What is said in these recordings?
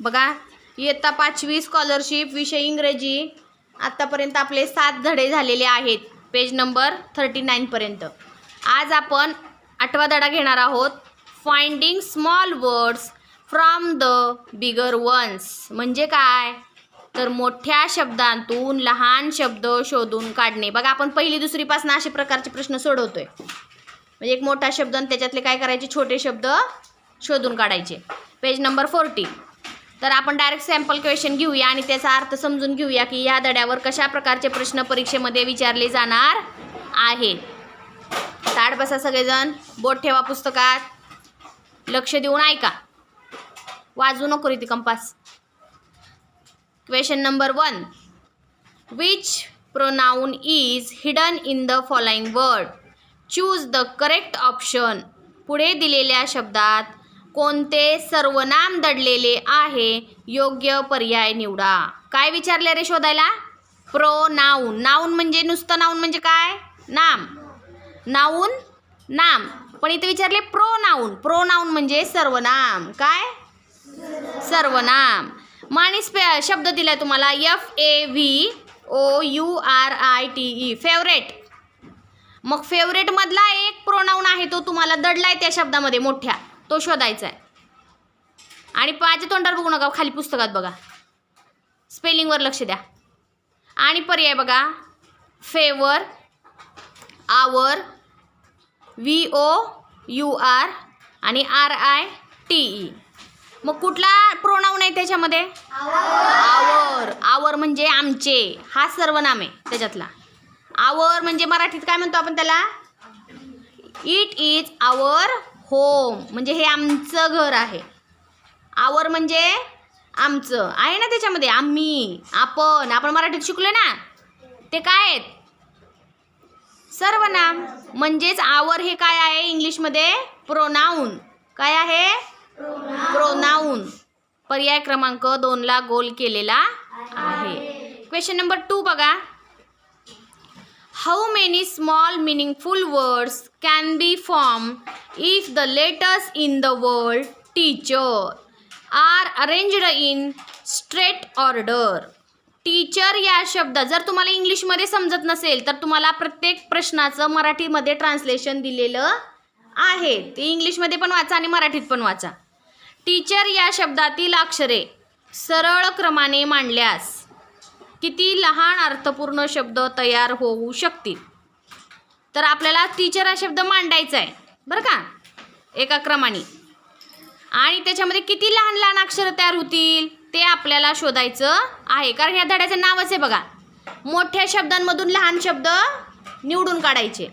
बघा इयत्ता पाचवी स्कॉलरशिप विषय इंग्रजी. आत्तापर्यंत आपले सात धडे झालेले आहेत. पेज नंबर थर्टी नाईनपर्यंत आज आपण आठवा धडा घेणार आहोत. Finding small words from the bigger ones म्हणजे काय? तर मोठ्या शब्दांतून लहान शब्द शोधून काढणे. बघा आपण पहिली दुसरीपासून असे प्रकारचे प्रश्न सोडवतोय. म्हणजे एक मोठा शब्द आणि त्याच्यातले काय करायचे? छोटे शब्द शोधून काढायचे. पेज नंबर फोर्टी तर आपण डायरेक्ट सॅम्पल क्वेश्चन घेऊया आणि त्याचा अर्थ समजून घेऊया की या धड्यावर कशा प्रकारचे प्रश्न परीक्षेमध्ये विचारले जाणार आहेत. ताड बसा सगळेजण. बोट ठेवा पुस्तकात. लक्ष देऊन ऐका. वाजू नको रीती compass. Question number one which pronoun is hidden in the following word choose the correct option पुढे दिलेल्या शब्दात कोणते सर्वनाम दडलेले आहे? योग्य पर्याय निवडा. काय विचारले रे शोधायला? प्रो नाऊन नाऊन म्हणजे नुसतं नाऊन म्हणजे काय? नाम. नाऊन नाम. पण इथे विचारले प्रो नाऊन प्रो नाऊन म्हणजे सर्वनाम. काय? सर्वनाम. मग आणि स्पे शब्द दिलाय तुम्हाला. F A V O U R I T E favourite मग फेवरेटमधला एक प्रोनाऊन आहे तो तुम्हाला दडलाय त्या शब्दामध्ये मोठ्या. तो शोधायचा आहे. आणि माझ्या तोंडावर बघू नका खाली पुस्तकात बघा. स्पेलिंगवर लक्ष द्या. आणि पर्याय बघा. Favour our V O U R आणि आर आय टी ई. मग कुठला प्रोनाऊन आहे त्याच्यामध्ये? आवर. आवर म्हणजे आमचे. हा सर्वनाम आहे त्याच्यातला. आवर म्हणजे मराठीत काय म्हणतो आपण त्याला? इट इज आवर होम म्हणजे हे आमचं घर आहे. आवर म्हणजे आमचं. आहे ना त्याच्यामध्ये? आम्ही आपण. आपण मराठीत शिकलो ना? ते काय आहेत? सर्वनाम. म्हणजेच आवर हे काय आहे इंग्लिशमध्ये? प्रोनाऊन. काय आहे? प्रोनाऊन. पर्याय क्रमांक दोनला गोल केलेला आहे. क्वेश्चन नंबर टू बघा. How many small meaningful words can be form if the letters in the world teacher are arranged in straight order teacher या शब्द जर तुम्हाला इंग्लिशमध्ये समजत नसेल तर तुम्हाला प्रत्येक प्रश्नाचं मराठीमध्ये ट्रान्सलेशन दिलेलं आहे. ते इंग्लिशमध्ये पण वाचा आणि मराठीत पण वाचा. टीचर या शब्दातील अक्षरे सरळ क्रमाने मांडल्यास किती लहान अर्थपूर्ण शब्द तयार होऊ शकतील? तर आपल्याला टीचर हा शब्द मांडायचा आहे. बरं का? एका क्रमाने. आणि त्याच्यामध्ये किती लहान लहान अक्षरं तयार होतील ते आपल्याला शोधायचं आहे. कारण ह्या धड्याचं नावच आहे बघा. मोठ्या शब्दांमधून लहान शब्द निवडून काढायचे.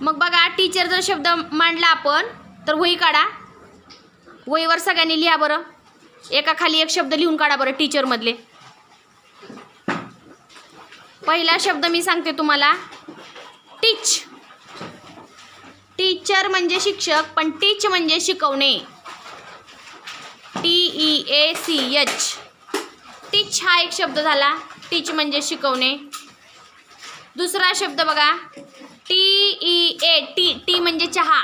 मग बघा टीचर जर शब्द मांडला आपण तर वही काढा. वहीवर सगळ्यांनी लिहा बरं. एका खाली एक शब्द लिहून काढा बरं टीचरमधले पहिला शब्द मी सांगते तुम्हाला. टीच टीचर म्हणजे शिक्षक पण टीच म्हणजे शिकवणे. T E A C H teach हा एक शब्द झाला. टीच म्हणजे शिकवणे. दुसरा शब्द बघा. T E A T tea म्हणजे चहा.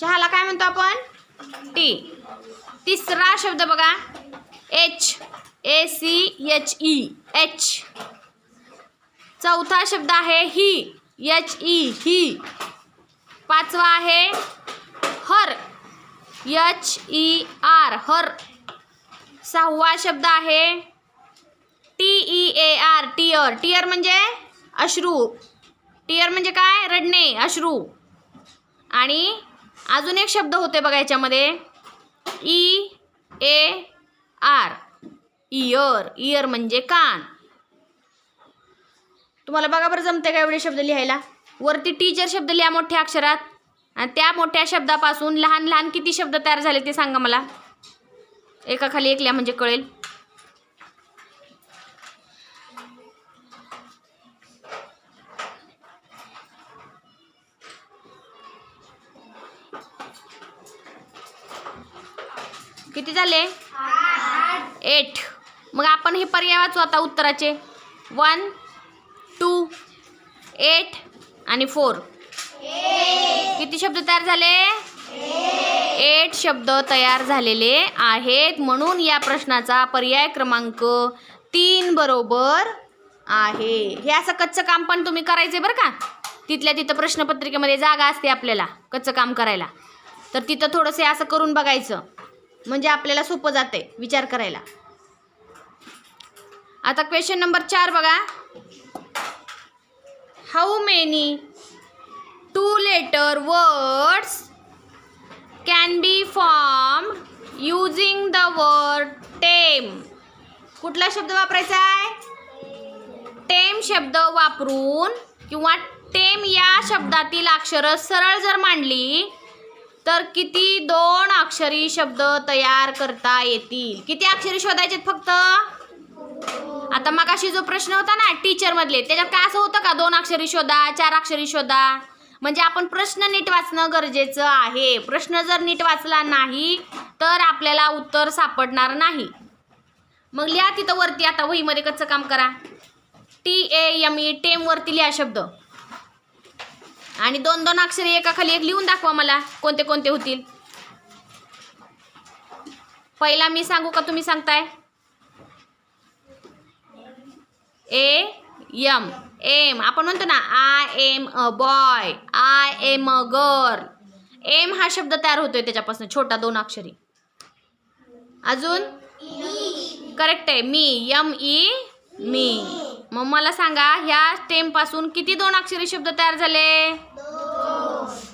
चहाला काय म्हणतो आपण? टी तिसरा शब्द बघा. H A C H E H चौथा शब्द आहे ही एच ई ही. पाचवा आहे her H E R her. सहावा शब्द आहे T E A R tear tear म्हणजे अश्रू. टीअर म्हणजे काय? रडणे अश्रू. आणि अजून एक शब्द होते बघा याच्यामध्ये. E A R. Ear ear म्हणजे कान. तुम्हाला बघा बरं जमते का एवढे शब्द लिहायला? वरती टीचर शब्द लिहा मोठ्या अक्षरात. आणि त्या मोठ्या शब्दापासून लहान लहान किती शब्द तयार झाले ते सांगा मला. एका खाली एक लिहा म्हणजे कळेल. किती झाले? एट मग आपण हे पर्याय वाचू आता उत्तराचे. वन एट आणि फोर. किती शब्द तयार झाले? एट शब्द तयार झालेले आहेत. म्हणून या प्रश्नाचा पर्याय क्रमांक तीन बरोबर आहे. हे असं कच्चं काम पण तुम्ही करायचे बरं का? तिथल्या तिथं प्रश्नपत्रिकेमध्ये जागा असते आपल्याला कच्चं काम करायला. तर तिथं थोडंसं हे असं करून बघायचं. म्हणजे आपल्याला सोपं जाते विचार करायला. आता क्वेश्चन नंबर चार बघा. How many two letter words can be form using the word tame कुठला शब्द वापरायचा आहे? टेम शब्द वापरून किंवा टेम या शब्दातील अक्षरं सरळ जर मांडली तर किती दोन अक्षरी शब्द तयार करता येतील? किती अक्षरी शोधायचे फक्त? आता मगाशी जो प्रश्न होता ना टीचर मधले त्याच्यात काय असं होतं का? दोन अक्षरी शोधा चार अक्षरी शोधा? म्हणजे आपण प्रश्न नीट वाचणं गरजेचं आहे. प्रश्न जर नीट वाचला नाही तर आपल्याला उत्तर सापडणार नाही. मग लिहा तिथं वरती आता वहीमध्ये कच्चं काम करा. T A M E tame वरती लिहा शब्द. आणि दोन दोन अक्षरे एकाखाली एक लिहून दाखवा मला कोणते कोणते होतील. पहिला मी सांगू का तुम्ही सांगताय? ए यम एम आपण म्हणतो ना I am a boy I am a girl am हा शब्द तयार होतोय त्याच्यापासून छोटा दोन अक्षरी. अजून? करेक्ट आहे. मी यम ई मी मग मला सांगा ह्या टेमपासून किती दोन अक्षरी शब्द तयार झाले?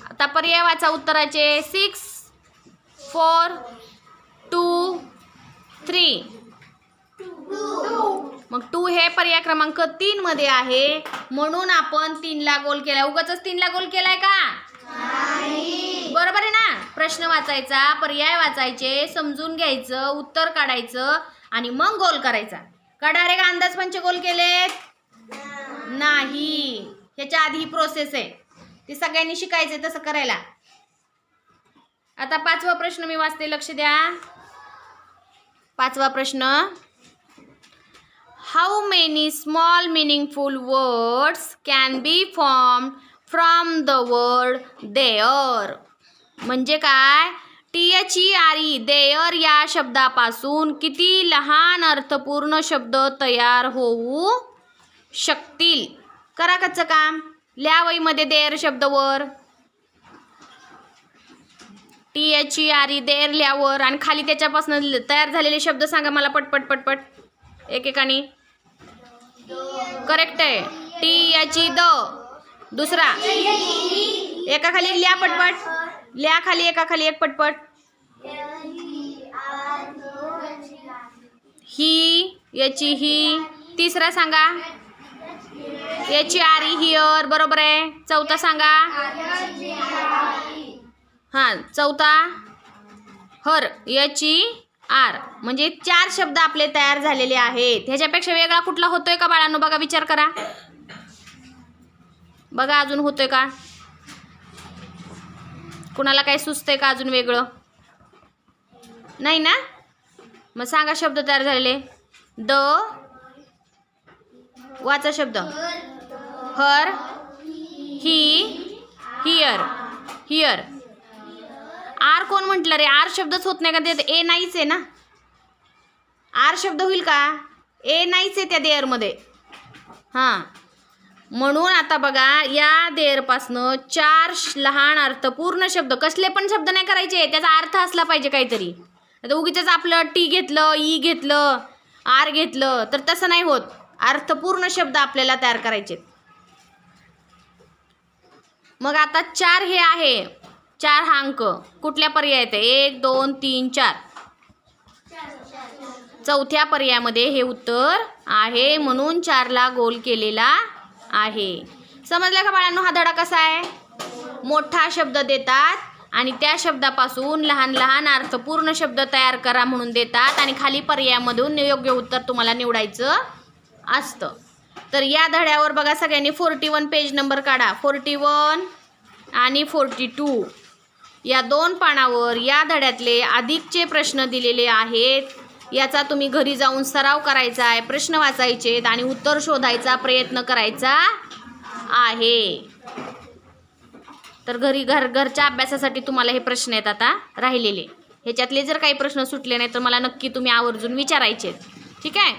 आता पर्याय वाचा उत्तराचे सिक्स फोर टू थ्री मग टू हे पर्याय क्रमांक तीन मध्ये आहे. म्हणून आपण तीनला गोल केलाय. उगाच तीनला गोल केलाय का? बरोबर आहे ना? प्रश्न वाचायचा पर्याय वाचायचे समजून घ्यायचं उत्तर काढायचं आणि मग गोल करायचा. का डायरेक्ट अंदाज पंच गोल केलेत. नाही. ह्याच्या आधी ही प्रोसेस आहे. ती सगळ्यांनी शिकायचंय तसं करायला. आता पाचवा प्रश्न मी वाचते लक्ष द्या. पाचवा प्रश्न. How many small meaningful words can be formed from the word there म्हणजे काय? T H E R E there या शब्दापासून किती लहान अर्थपूर्ण शब्द तयार होऊ शकतील? करा कच्चं काम. लिहा वहीमध्ये there शब्दवर. T H E R E there लिहावर. आणि खाली त्याच्यापासून तयार झालेले शब्द सांगा मला पटपट पटपट. एकेकाने. करेक्ट आहे. टी याची द. दुसरा. एका खाली एक लिहा पटपट. लिहा खाली एका खाली एक पटपट. ही याची ही. तिसरा सांगा. याची आरी हिअर. बरोबर आहे. चौथा सांगा. हां चौथा. हर. याची आर म्हणजे चार शब्द आपले तयार झालेले आहेत. ह्याच्यापेक्षा वेगळा कुठला होतोय का बाळांनो? बघा विचार करा. बघा अजून होतोय का? कुणाला काही सुचतंय का अजून वेगळं? नाही ना? मग सांगा शब्द तयार झालेले. द. वाचा शब्द. Her. He. Here here are कोण म्हटलं रे? आर शब्दच होत नाही का त्यात? ए नाहीच आहे ना? आर शब्द होईल का? ए नाहीच आहे त्या देअरमध्ये. हां. म्हणून आता बघा या देअरपासनं चार श- लहान अर्थपूर्ण शब्द कसले पण शब्द नाही करायचे त्याचा अर्थ असला पाहिजे काहीतरी. आता उगीच आपलं टी घेतलं ई घेतलं आर घेतलं तर तसं नाही होत. अर्थपूर्ण शब्द आपल्याला तयार करायचे मग आता चार हे आहे. चार हा अंक कुठल्या पर्यायात आहे एक दोन तीन चार. चौथ्या पर्यायामध्ये हे उत्तर आहे म्हणून चारला गोल केलेला आहे. समजलं का बाळांनो? हा धडा कसा आहे? मोठा शब्द देतात आणि त्या शब्दापासून लहान लहान अर्थपूर्ण शब्द तयार करा म्हणून देतात आणि खाली पर्यायामधून योग्य उत्तर तुम्हाला निवडायचं असतं. तर या धड्यावर बघा सगळ्यांनी फोर्टी वन पेज नंबर काढा. फोर्टी वन आणि फोर्टी टू. या दोन पानावर या धड्यातले अधिकचे प्रश्न दिलेले आहेत. याचा तुम्ही घरी जाऊन सराव करायचा आहे प्रश्न वाचायचे आणि उत्तर शोधायचा प्रयत्न करायचा आहे. तर घरी घर घरच्या अभ्यासासाठी तुम्हाला हे प्रश्न आहेत आता राहिलेले. ह्याच्यातले जर काही प्रश्न सुटले नाही तर मला नक्की तुम्ही आवर्जून विचारायचे आहेत. ठीक आहे?